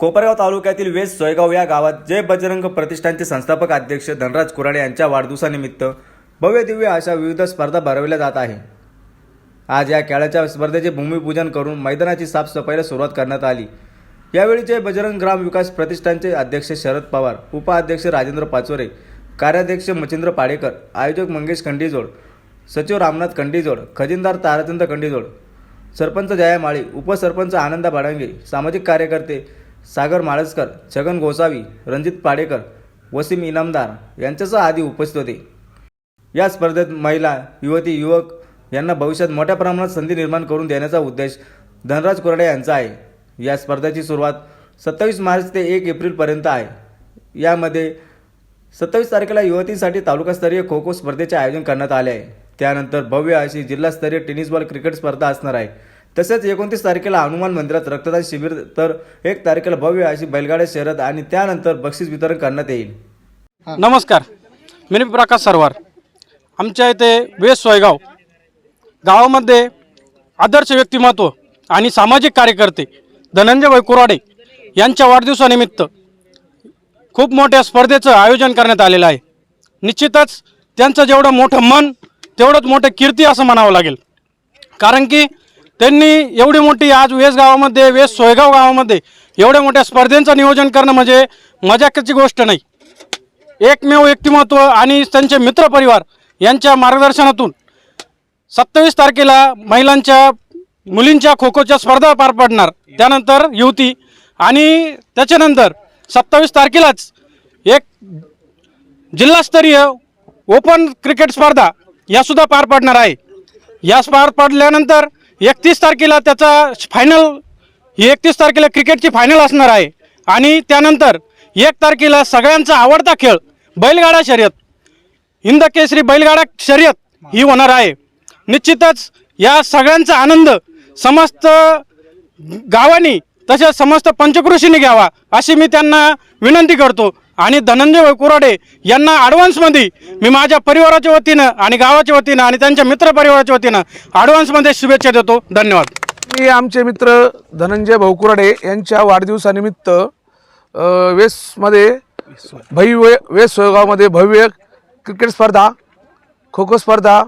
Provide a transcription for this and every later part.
कोपरगाव तालुक्यातील वेस सोयगाव या गावात जय बजरंग प्रतिष्ठानचे संस्थापक अध्यक्ष धनराज कुराडे यांच्या वाढदिवसानिमित्त भव्य दिव्य अशा विविध स्पर्धा भरवल्या जात आहे. आज या खेळाच्या स्पर्धेचे भूमिपूजन करून मैदानाची साफसफाईला सुरुवात करण्यात आली. यावेळी जय बजरंग ग्राम विकास प्रतिष्ठानचे अध्यक्ष शरद पवार उपाध्यक्ष राजेंद्र पाचोरे कार्याध्यक्ष मच्छिंद्र पाडेकर आयोजक मंगेश खंडीजोड सचिव रामनाथ खंडीजोड खजिनदार ताराचंद खंडीजोड सरपंच जया माळी उपसरपंच आनंदा बाडांगे सामाजिक कार्यकर्ते सागर माळसकर छगन गोसावी रणजित पाडेकर वसीम इनामदार यांच्यासह आदी उपस्थित होते. या स्पर्धेत महिला युवती युवक यांना भविष्यात मोठ्या प्रमाणात संधी निर्माण करून देण्याचा उद्देश धनराज कोरडे यांचा आहे. या स्पर्धेची सुरुवात सत्तावीस मार्च ते एक एप्रिलपर्यंत आहे. यामध्ये सत्तावीस तारखेला युवतींसाठी तालुकास्तरीय खो खो स्पर्धेचे आयोजन करण्यात आले आहे. त्यानंतर भव्य अशी जिल्हास्तरीय टेनिस बॉल क्रिकेट स्पर्धा असणार आहे. तसेच एकोणतीस तारखेला हनुमान मंदिरात रक्तदान शिबिर तर एक तारखेला भव्य अशी बैलगाड्या शर्यत आणि त्यानंतर बक्षीस वितरण करण्यात येईल. नमस्कार. मी प्रकाश सरवार. आमच्या इथे वेस सोयगाव गावामध्ये आदर्श व्यक्तिमत्व आणि सामाजिक कार्यकर्ते धनंजय कुराडे यांच्या वाढदिवसानिमित्त खूप मोठ्या स्पर्धेचं आयोजन करण्यात आलेलं आहे. निश्चितच त्यांचं जेवढं मोठं मन तेवढंच मोठं कीर्ती असं म्हणावं लागेल. कारण की त्यांनी एवढी मोठी आज वेस गावामध्ये वेस सोयगाव गावामध्ये एवढ्या मोठ्या स्पर्धेचं नियोजन करणं म्हणजे मजाकाची गोष्ट नाही. एकमेव व्यक्तिमत्व आणि त्यांचे मित्रपरिवार यांच्या मार्गदर्शनातून सत्तावीस तारखेला महिलांच्या मुलींच्या खो खोच्या स्पर्धा पार पडणार. त्यानंतर युवती आणि त्याच्यानंतर सत्तावीस तारखेलाच एक जिल्हास्तरीय ओपन क्रिकेट स्पर्धा यासुद्धा पार पडणार आहे. या पार पडल्यानंतर एकतीस तारखेला त्याचा फायनल एकतीस तारखेला क्रिकेटची फायनल असणार आहे. आणि त्यानंतर एक तारखेला सगळ्यांचा आवडता खेळ बैलगाडा शर्यत हिंद केसरी बैलगाडा शर्यत ही होणार आहे. निश्चितच या सगळ्यांचा आनंद समस्त गावांनी तसेच समस्त पंचकृषीने घ्यावा अशी मी त्यांना विनंती करतो. आणि धनंजय कुराडे यांना ॲडव्हान्समध्ये मी माझ्या परिवाराच्या वतीनं आणि गावाच्या वतीनं आणि त्यांच्या मित्रपरिवाराच्या वतीनं ॲडव्हान्समध्ये शुभेच्छा देतो. धन्यवाद. मी आमचे मित्र धनंजय भाऊकुराडे यांच्या वाढदिवसानिमित्त वेसमध्ये भव्य वेस सोयगावमध्ये भव्य क्रिकेट स्पर्धा खो खो स्पर्धा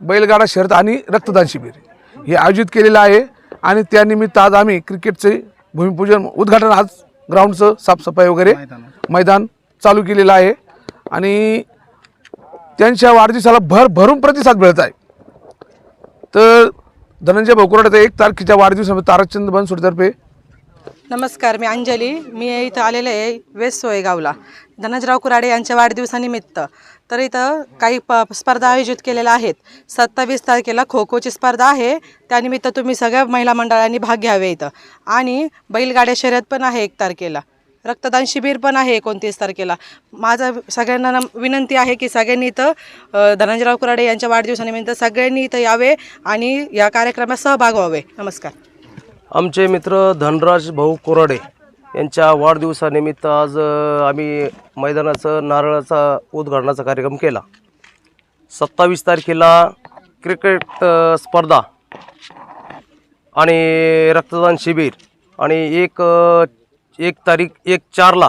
बैलगाडा शर्त आणि रक्तदान शिबिर हे आयोजित केलेलं आहे. आणि त्यानिमित्त आज आम्ही क्रिकेटचे भूमिपूजन उद्घाटन आज ग्राउंडचं साफसफाई वगैरे मैदान चालू केलेलं आहे. आणि त्यांच्या वाढदिवसाला भर भरून प्रतिसाद मिळत आहे. तर धनंजय भोकुराडे एक तारखेच्या वाढदिवसामध्ये तारकचंद बनसोडतर्फे नमस्कार मी अंजली. मी इथं आलेले आहे वेस्ट सोयगावला. धनंजराव कुराडे यांच्या वाढदिवसानिमित्त. तर इथं काही प स्पर्धा आयोजित केलेल्या आहेत. सत्तावीस तारखेला खो खोची स्पर्धा आहे. त्यानिमित्त तुम्ही सगळ्या महिला मंडळांनी भाग घ्यावे इथं. आणि बैलगाड्या शर्यत पण आहे एक तारखेला. रक्तदान शिबिर पण आहे एकोणतीस तारखेला. माझा सगळ्यांना विनंती आहे की सगळ्यांनी इथं धनंजयराव कुराडे यांच्या वाढदिवसानिमित्त सगळ्यांनी इथं यावे आणि या कार्यक्रमात सहभाग व्हावे. नमस्कार. आमचे मित्र धनराज भाऊ कोराडे यांच्या वाढदिवसानिमित्त आज आम्ही मैदानाचं नारळाचा उद्घाटनाचा कार्यक्रम केला. सत्तावीस तारखेला क्रिकेट स्पर्धा आणि रक्तदान शिबिर आणि एक एक तारीख एक चारला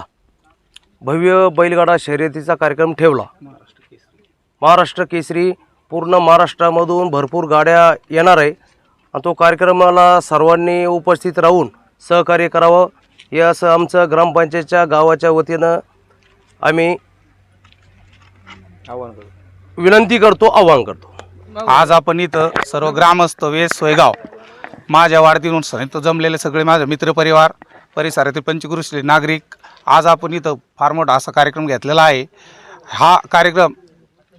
भव्य बैलगाडा शर्यतीचा कार्यक्रम ठेवला. महाराष्ट्र केसरी. पूर्ण महाराष्ट्रामधून भरपूर गाड्या येणार आहे. आणि तो कार्यक्रमाला सर्वांनी उपस्थित राहून सहकार्य करावं. हे असं आमचं ग्रामपंचायतच्या गावाच्या वतीनं आम्ही विनंती करतो आवाहन करतो. आज आपण इथं सर्व ग्रामस्थ वेस सोयगाव माझ्या वाढदिवसानिमित्त जमलेले सगळे माझे मित्रपरिवार परिसरातील पंचकृषी नागरिक आज आपण इथं फार मोठा असा कार्यक्रम घेतलेला आहे. हा कार्यक्रम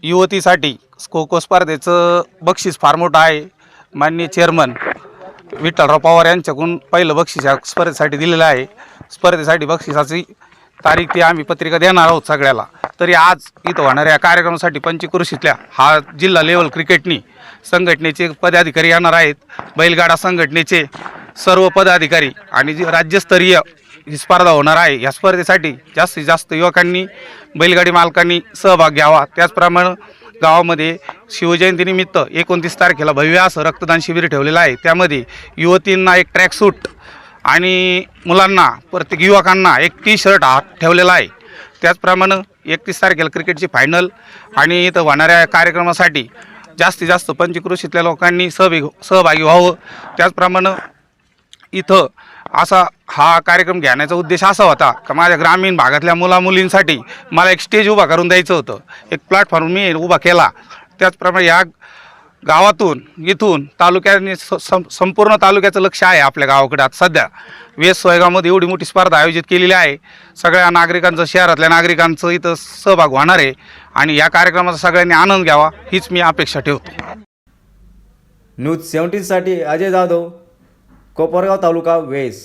युवतीसाठी खो स्पर्धेचं बक्षीस फार मोठं आहे. माननीय चेअरमन विठ्ठलराव पवार यांच्याकडून पहिलं बक्षीस या स्पर्धेसाठी दिलेलं आहे. स्पर्धेसाठी बक्षिसाची तारीख ती आम्ही पत्रिका देणार आहोत सगळ्याला. तरी आज इथं होणाऱ्या या कार्यक्रमासाठी पंचकृषीतल्या हा जिल्हा लेवल क्रिकेटनी संघटनेचे पदाधिकारी येणार आहेत. बैलगाडा संघटनेचे सर्व पदाधिकारी आणि जी राज्यस्तरीय ही स्पर्धा होणार आहे या स्पर्धेसाठी जास्तीत जास्त युवकांनी बैलगाडी मालकांनी सहभाग घ्यावा. त्याचप्रमाणे गावामध्ये शिवजयंतीनिमित्त एकोणतीस तारखेला भव्य असं रक्तदान शिबिर ठेवलेलं आहे. त्यामध्ये युवतींना एक ट्रॅकसूट आणि मुलांना प्रत्येक युवकांना एक टी शर्ट हा ठेवलेला आहे. त्याचप्रमाणे एकतीस तारखेला क्रिकेटची फायनल आणि इथं होणाऱ्या कार्यक्रमासाठी जास्तीत जास्त पंचकृषीतल्या लोकांनी सहभागी सहभागी व्हावं. त्याचप्रमाणे इथं असा हा कार्यक्रम घेण्याचा उद्देश असा होता का माझ्या ग्रामीण भागातल्या मुलामुलींसाठी मला एक स्टेज उभा करून द्यायचं होतं. एक प्लॅटफॉर्म मी उभा केला. त्याचप्रमाणे या गावातून इथून तालुक्याने स- सं- संपूर्ण तालुक्याचं लक्ष आहे आपल्या गावाकडे आता सध्या. वेस सोयगावमध्ये एवढी मोठी स्पर्धा आयोजित केलेली आहे. सगळ्या नागरिकांचं शहरातल्या नागरिकांचं इथं सहभाग होणार आहे आणि या कार्यक्रमाचा सगळ्यांनी आनंद घ्यावा हीच मी अपेक्षा ठेवतो. न्यूज सेवन्टीनसाठी अजय जाधव. कोपरगाव तालुका वेस.